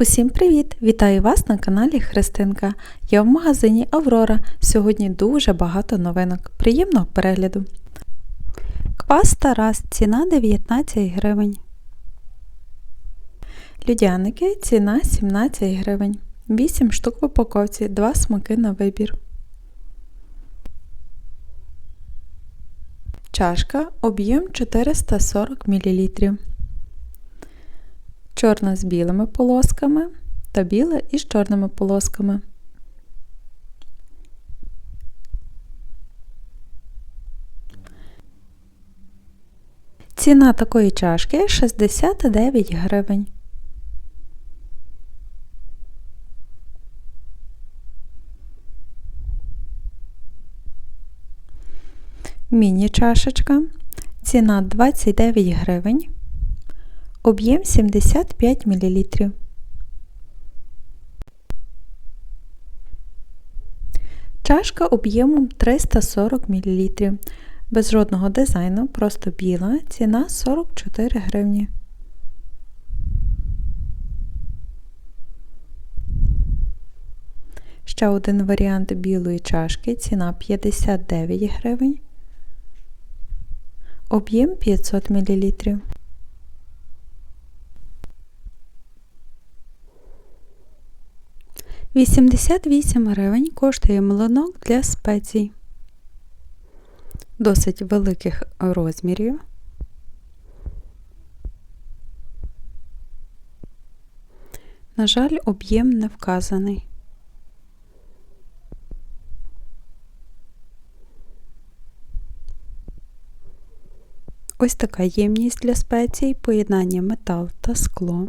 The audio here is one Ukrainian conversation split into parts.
Усім привіт! Вітаю вас на каналі Христинка. Я в магазині Аврора. Сьогодні дуже багато новинок. Приємного перегляду. Квас Тарас. Ціна 19 гривень. Людяники. Ціна 17 гривень. 8 штук в упаковці, 2 смаки на вибір. Чашка. Об'єм 440 мл чорна з білими полосками та біла із чорними полосками. Ціна такої чашки 69 гривень. Міні-чашечка. Ціна 29 гривень. Об'єм 75 мл. Чашка об'ємом 340 мл. Без жодного дизайну, просто біла, ціна 44 гривні. Ще один варіант білої чашки, ціна 59 гривень. Об'єм 500 мл. 88 гривень коштує млинок для спецій. Досить великих розмірів. На жаль, об'єм не вказаний. Ось така ємність для спецій, поєднання метал та скло.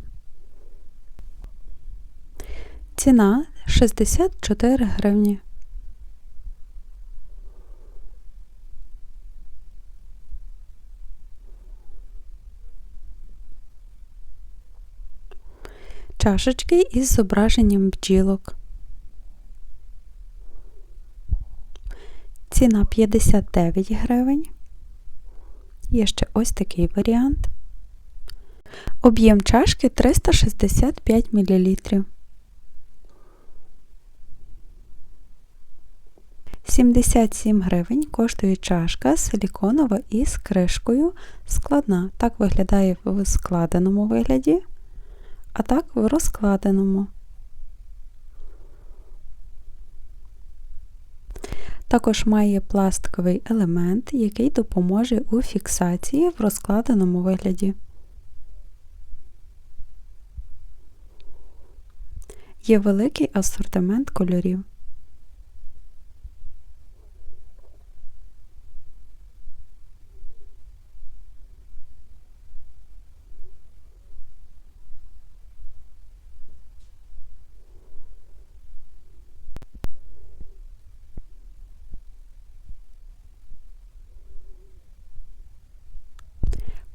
Ціна 64 гривні. Чашечки із зображенням бджілок. Ціна 59 гривень. Є ще ось такий варіант. Об'єм чашки 365 мл. 77 гривень коштує чашка силіконова із кришкою складна. Так виглядає в складеному вигляді, а так в розкладеному. Також має пластиковий елемент, який допоможе у фіксації в розкладеному вигляді. Є великий асортимент кольорів.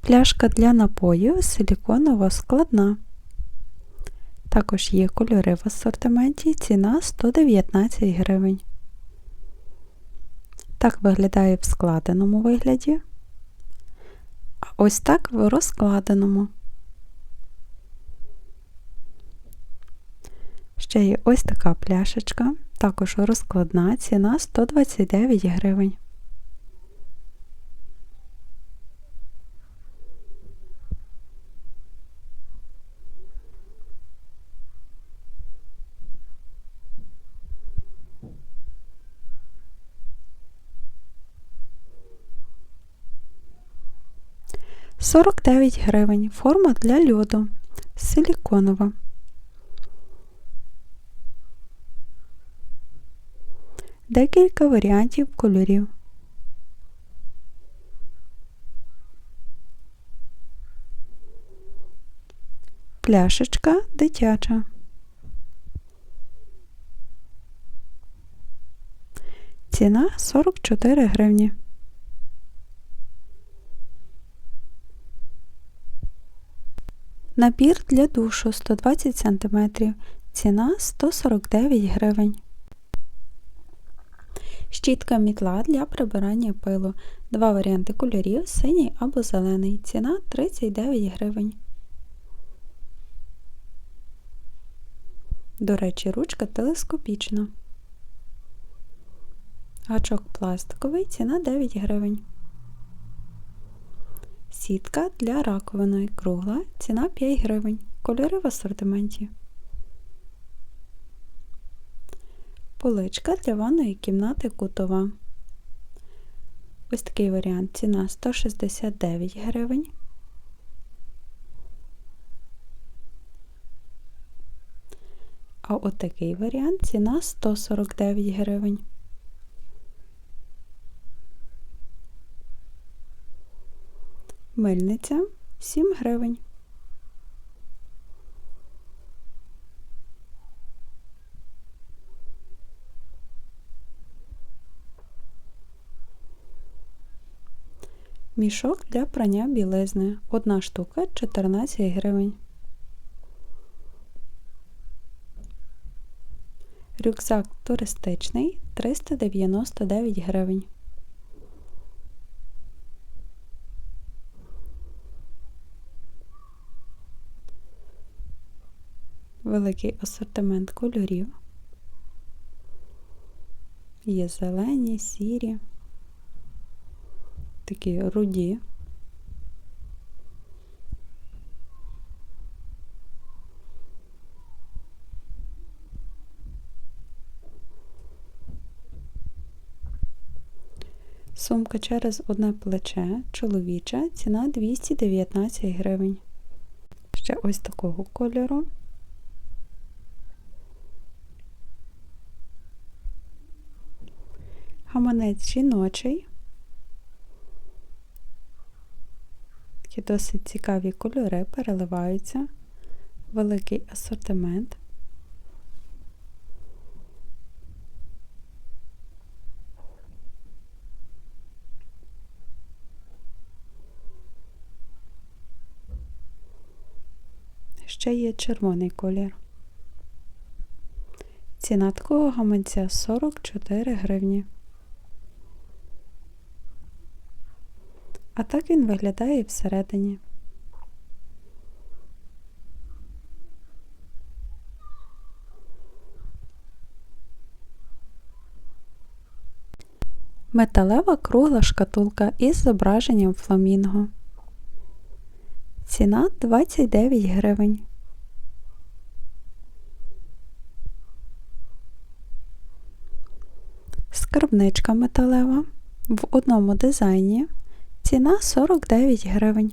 Пляшка для напою силіконова складна. Також є кольори в асортименті, ціна 119 гривень. Так виглядає в складеному вигляді. А ось так в розкладеному. Ще є ось така пляшечка, також розкладна ціна 129 гривень. 49 гривень. Форма для льоду. Силіконова. Декілька варіантів кольорів. Пляшечка дитяча. Ціна 44 гривні. Набір для душу 120 см. Ціна 149 гривень. Щітка мітла для прибирання пилу. Два варіанти кольорів синій або зелений. Ціна 39 гривень. До речі, ручка телескопічна. Гачок пластиковий, ціна 9 гривень. Сітка для раковини кругла, ціна 5 гривень. Кольори в асортименті. Поличка для ванної кімнати кутова. Ось такий варіант. Ціна 169 гривень. А от такий варіант ціна 149 гривень. Мильниця 7 гривень. Мішок для прання білизни. Одна штука 14 гривень. Рюкзак туристичний 399 гривень. Великий асортимент кольорів. Є зелені, сірі, такі руді. Сумка через одне плече, чоловіча, ціна 219 гривень. Ще ось такого кольору. Гаманець жіночий. Такі досить цікаві кольори переливаються. Великий асортимент. Ще є червоний колір. Ціна такого гаманця 44 гривні. А так він виглядає всередині. Металева кругла шкатулка із зображенням фламінго. Ціна 29 гривень. Скарбничка металева в одному дизайні. Ціна 49 гривень.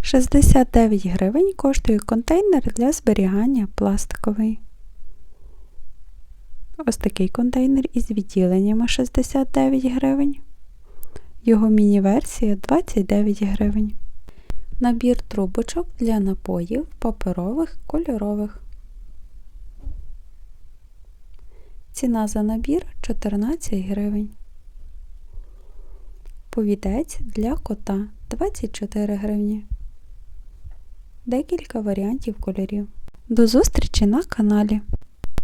Шістдесят дев'ять гривень коштує контейнер для зберігання пластиковий. Ось такий контейнер із відділеннями 69 гривень. Його міні-версія 29 гривень. Набір трубочок для напоїв паперових кольорових. Ціна за набір 14 гривень. Повідець для кота 24 гривні. Декілька варіантів кольорів. До зустрічі на каналі!